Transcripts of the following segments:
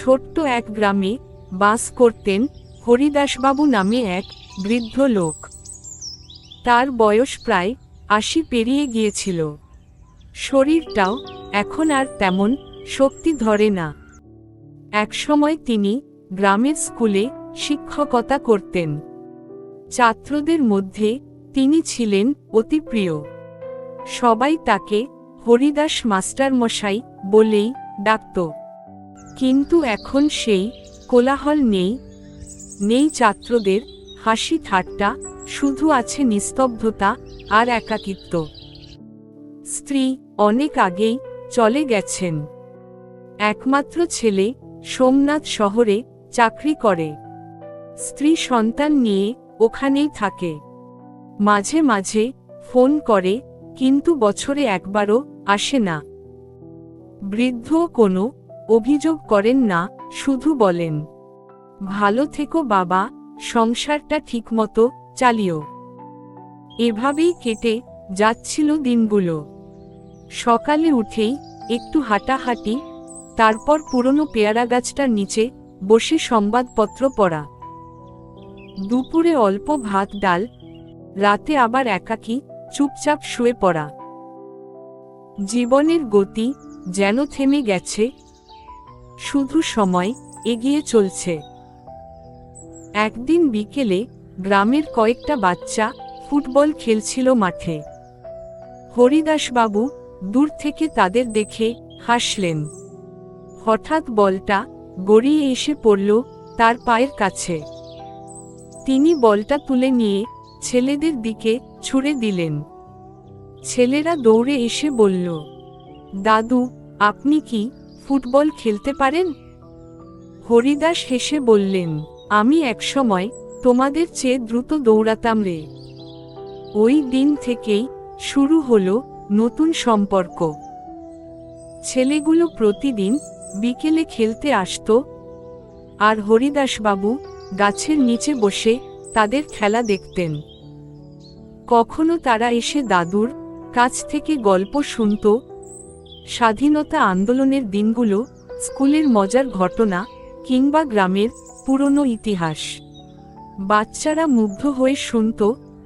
ছোট্ট এক গ্রামে বাস করতেন হরিদাসবাবু নামে এক বৃদ্ধ লোক। তার বয়স প্রায় আশি পেরিয়ে গিয়েছিল। শরীরটাও এখন আর তেমন শক্তি ধরে না। একসময় তিনি গ্রামের স্কুলে শিক্ষকতা করতেন। ছাত্রদের মধ্যে তিনি ছিলেন অতি প্রিয়। সবাই তাকে হরিদাস মাস্টার মশাই বলেই ডাকত। কিন্তু এখন সেই কোলাহল নেই নেই ছাত্রদের হাসি ঠাট্টা, শুধু আছে নিস্তব্ধতা আর একাকিত্ব। স্ত্রী অনেক আগেই চলে গেছেন। একমাত্র ছেলে সোমনাথ শহরে চাকরি করে। স্ত্রী সন্তান নিয়ে ওখানেই থাকে। মাঝে মাঝে ফোন করে, কিন্তু বছরে একবারও আসে না। বৃদ্ধ কোনো অভিযোগ করেন না, শুধু বলেন, ভালো থেকো বাবা, সংসারটা ঠিকমতো, চালিও। এভাবেই কেটে যাচ্ছিল দিনগুলো। সকালে উঠেই একটু হাঁটাহাঁটি, তারপর পুরনো পেয়ারা গাছটার নিচে বসে সংবাদপত্র পড়া। দুপুরে অল্প ভাত, ডাল, রাতে আবার একাকী চুপচাপ শুয়ে পড়া। জীবনের গতি যেন থেমে গেছে শুধু সময় এগিয়ে চলছে। একদিন বিকেলে গ্রামের কয়েকটা বাচ্চা ফুটবল খেলছিল মাঠে। হরিদাসবাবু দূর থেকে তাদের দেখে হাসলেন। হঠাৎ বলটা গড়িয়ে এসে পড়ল তার পায়ের কাছে। তিনি বলটা তুলে নিয়ে ছেলেদের দিকে ছুড়ে দিলেন। ছেলেরা দৌড়ে এসে বলল, দাদু, আপনি কি ফুটবল খেলতে পারেন? হরিদাস হেসে বললেন, আমি একসময় তোমাদের চেয়ে দ্রুত দৌড়াতাম রে। ওই দিন থেকেই শুরু হলো নতুন সম্পর্ক। ছেলেগুলো প্রতিদিন বিকেলে খেলতে আসতো আর হরিদাসবাবু গাছের নিচে বসে তাদের খেলা দেখতেন। কখনো তারা এসে দাদুর কাছ থেকে গল্প শুনত স্বাধীনতা আন্দোলনের দিনগুলো, স্কুলের মজার ঘটনা, কিংবা গ্রামের পুরনো ইতিহাস। বাচ্চারা মুগ্ধ হয়ে শুনত,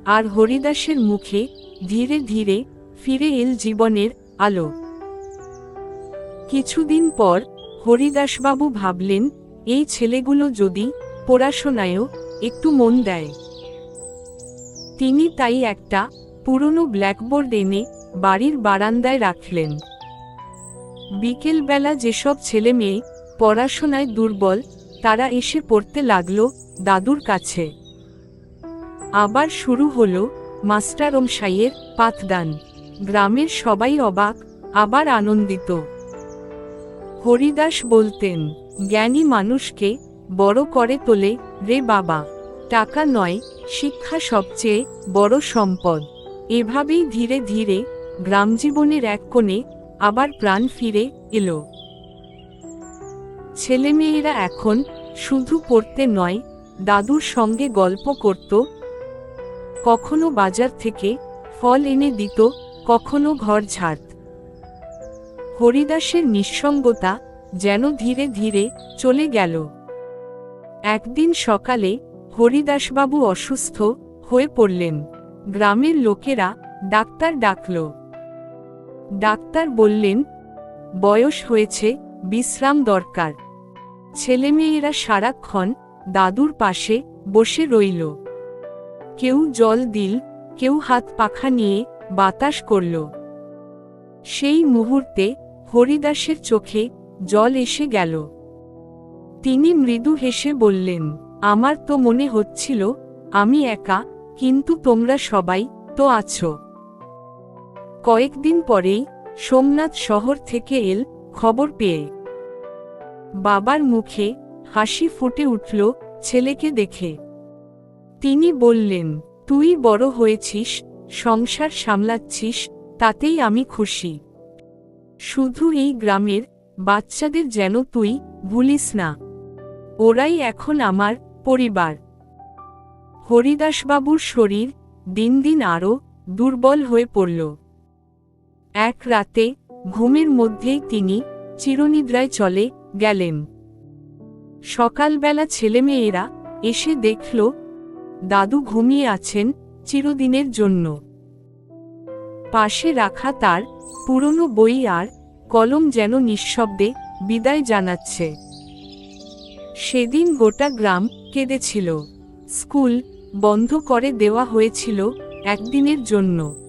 আর হরিদাসের মুখে ধীরে ধীরে ফিরে এল জীবনের আলো। কিছুদিন পর হরিদাসবাবু ভাবলেন, এই ছেলেগুলো যদি পড়াশোনায়ও একটু মন দেয়। তিনি তাই একটা পুরনো ব্ল্যাকবোর্ড এনে বাড়ির বারান্দায় রাখলেন। বিকেলবেলা যেসব ছেলে মেয়ে পড়াশোনায় দুর্বল, তারা এসে পড়তে লাগল দাদুর কাছে। আবার শুরু হলো মাস্টারমশাইয়ের পাঠদান। গ্রামের সবাই অবাক, আবার আনন্দিত। হরিদাস বলতেন, জ্ঞানী মানুষকে বড় করে তোলে রে বাবা। টাকা নয়, শিক্ষা সবচেয়ে বড় সম্পদ। এভাবেই ধীরে ধীরে গ্রামজীবনের এক কোণে আবার প্রাণ ফিরে এলো। ছেলেমেয়েরা এখন শুধু পড়তে নয়, দাদুর সঙ্গে গল্প করত, কখনো বাজার থেকে ফল এনে দিত, কখনো ঘর ঝাড়ত হরিদাসের নিঃসঙ্গতা যেন ধীরে ধীরে চলে গেল। একদিন সকালে হরিদাসবাবু অসুস্থ হয়ে পড়লেন। গ্রামের লোকেরা ডাক্তার ডাকল। ডাক্তার বললেন, বয়স হয়েছে, বিশ্রাম দরকার। ছেলেমেয়েরা সারাক্ষণ দাদুর পাশে বসে রইল। কেউ জল দিল, কেউ হাত পাখা নিয়ে বাতাস করল। সেই মুহূর্তে হরিদাসের চোখে জল এসে গেল। তিনি মৃদু হেসে বললেন, আমার তো মনে হচ্ছিল, আমি একা, কিন্তু তোমরা সবাই তো আছো। কয়েকদিন পরেই সোমনাথ শহর থেকে এল খবর পেয়ে। বাবার মুখে হাসি ফুটে উঠল ছেলেকে দেখে। তিনি বললেন, তুই বড় হয়েছিস, সংসার সামলাচ্ছিস, তাতেই আমি খুশি। শুধু এই গ্রামের বাচ্চাদের যেন তুই ভুলিস না। ওরাই এখন আমার পরিবার। হরিদাসবাবুর শরীর দিন দিন আরও দুর্বল হয়ে পড়ল। এক রাতে ঘুমের মধ্যেই তিনি চিরনিদ্রায় চলে গেলেন। সকালবেলা ছেলেমেয়েরা এসে দেখল, দাদু ঘুমিয়ে আছেন চিরদিনের জন্য। পাশে রাখা তার পুরনো বই আর কলম যেন নিঃশব্দে বিদায় জানাচ্ছে। সেদিন গোটা গ্রাম কেঁদেছিল। স্কুল বন্ধ করে দেওয়া হয়েছিল একদিনের জন্য।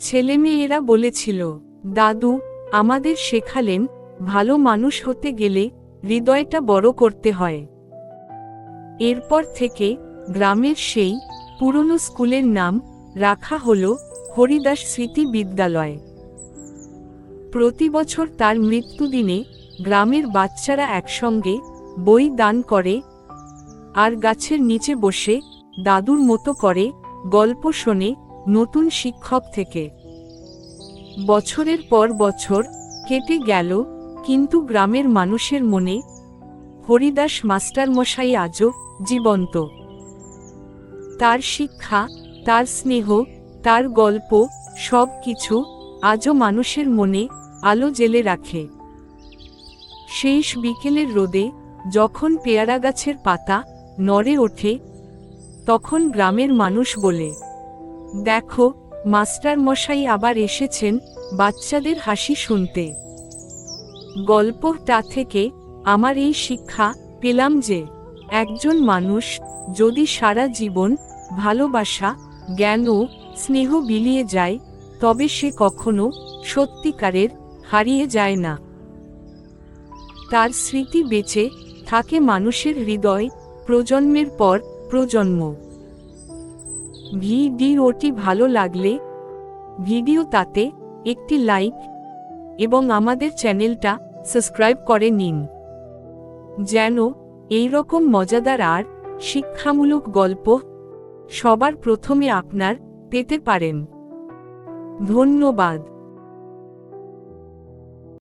ছেলেমেয়েরা বলেছিল, দাদু, আমাদের শেখালেন, ভালো মানুষ হতে গেলে হৃদয়টা বড় করতে হয়। এরপর থেকে গ্রামের সেই পুরনো স্কুলের নাম রাখা হল হরিদাস স্মৃতি বিদ্যালয়। প্রতি বছর তার মৃত্যুদিনে গ্রামের বাচ্চারা একসঙ্গে বই দান করে আর গাছের নিচে বসে দাদুর মতো করে গল্প শোনে নতুন শিক্ষক থেকে। বছরের পর বছর কেটে গেল, কিন্তু গ্রামের মানুষের মনে, হরিদাস মাস্টারমশাই আজও জীবন্ত। তার শিক্ষা, তার স্নেহ, তার গল্প, সব কিছু আজও মানুষের মনে আলো জেলে রাখে। শেষ বিকেলের রোদে যখন পেয়ারা গাছের পাতা নড়ে ওঠে, তখন গ্রামের মানুষ বলে দেখো মাস্টার মশাই আবার এসেছেন বাচ্চাদের হাসি শুনতে। গল্পটা থেকে আমার এই শিক্ষা পেলাম যে, একজন মানুষ যদি সারা জীবন ভালোবাসা, জ্ঞান ও স্নেহ বিলিয়ে যায়, তবে সে কখনো সত্যিকারের হারিয়ে যায় না। তার স্মৃতি বেঁচে থাকে মানুষের হৃদয় প্রজন্মের পর প্রজন্ম। ভিডিওটি ভালো লাগলে ভিডিও তাতে একটি লাইক এবং আমাদের চ্যানেলটা সাবস্ক্রাইব করে নিন। যেন এই রকম মজাদার আর শিক্ষামূলক গল্প সবার প্রথমে আপনার পেতে পারেন। ধন্যবাদ।